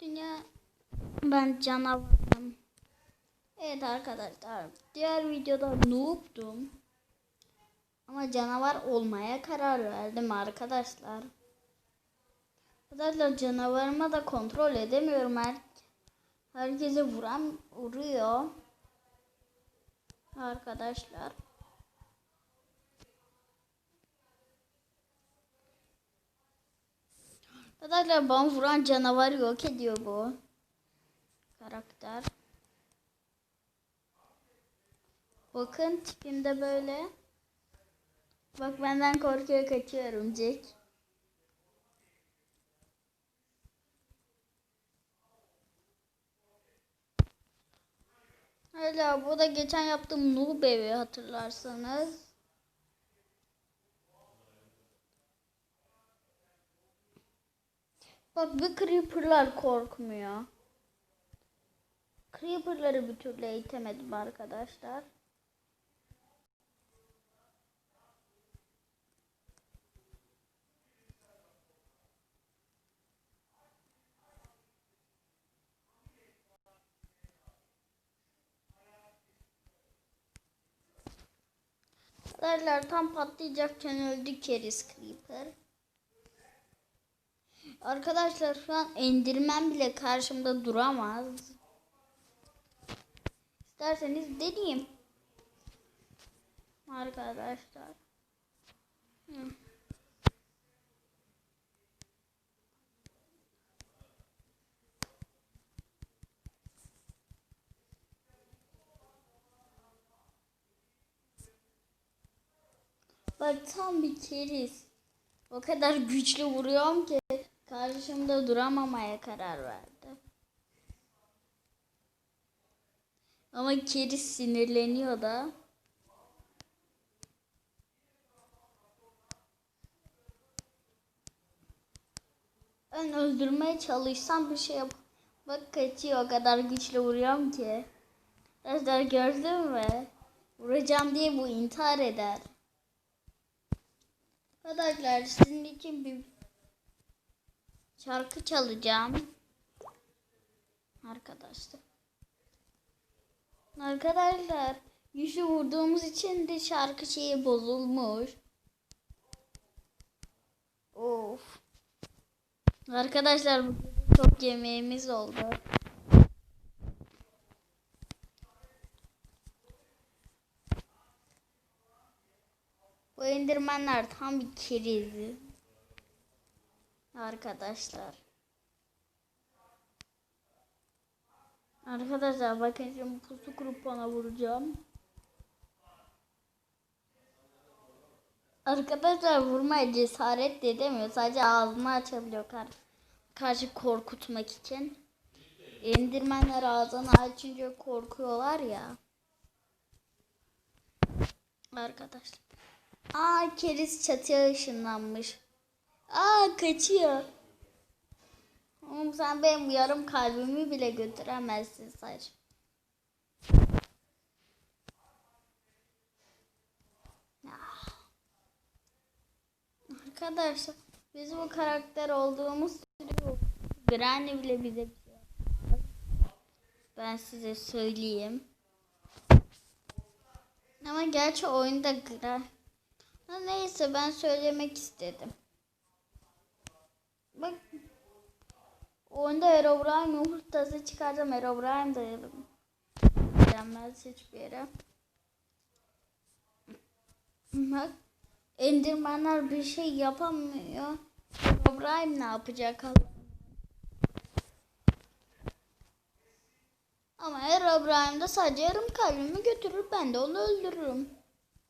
Dünya ben canavarım. Evet arkadaşlar diğer videoda noob'dum. Ama canavar olmaya karar verdim arkadaşlar. Arkadaşlar canavarıma da kontrol edemiyorum. Her, herkese vuran vuruyor. Arkadaşlar. Arkadaşlar bana vuran canavarı yok ediyor bu. Karakter. Bakın tipimde böyle. Bak benden korkuyor kaçıyor örümcek. Hala bu da geçen yaptığım noob evi hatırlarsanız. Bak bu creeperlar korkmuyor. Creeperları bir türlü eğitemedim arkadaşlar. Arkadaşlar tam patlayacakken öldü Keris Creeper. Arkadaşlar şu an endirmen bile karşımda duramaz. İsterseniz deneyeyim. Arkadaşlar. Hı. Bak tam bir keriz. O kadar güçlü vuruyorum ki karşımda duramamaya karar verdi. Ama keriz sinirleniyor da. Ben öldürmeye çalışsam bir şey yap. Bak kaçıyor o kadar güçlü vuruyorum ki. Arkadaşlar gördün mü? Vuracağım diye bu intihar eder. Arkadaşlar sizin için bir şarkı çalacağım. Arkadaşlar. Arkadaşlar yüzü vurduğumuz için de şarkı şeyi bozulmuş. Of. Arkadaşlar çok yemeğimiz oldu. Bu indirmenler tam bir keriz. Arkadaşlar. Arkadaşlar bakın şimdi pusu kurup bana vuracağım. Arkadaşlar vurmaya cesaret de edemiyor. Sadece ağzını açabiliyor kar karşı korkutmak için. Endirmenler ağzını açınca korkuyorlar ya. Arkadaşlar. Aa keriz çatıya ışınlanmış. Aa kaçıyor. Oğlum sen benim yarım kalbimi bile götüremezsin saç. Ah. Arkadaşlar biz bu karakter olduğumuz sürece Granny bile bize bir şey. Ben size söyleyeyim. Ama gerçi oyunda Granny neyse ben söylemek istedim. Bak oyunda Herobrine yumurtası çıkaracağım. Herobrine dayadım. Gelmez hiçbir yere. Bak Endermanlar bir şey yapamıyor. Herobrine ne yapacak Allah? Ama Herobrine de sadece yarım kalbimi götürür. Ben de onu öldürürüm.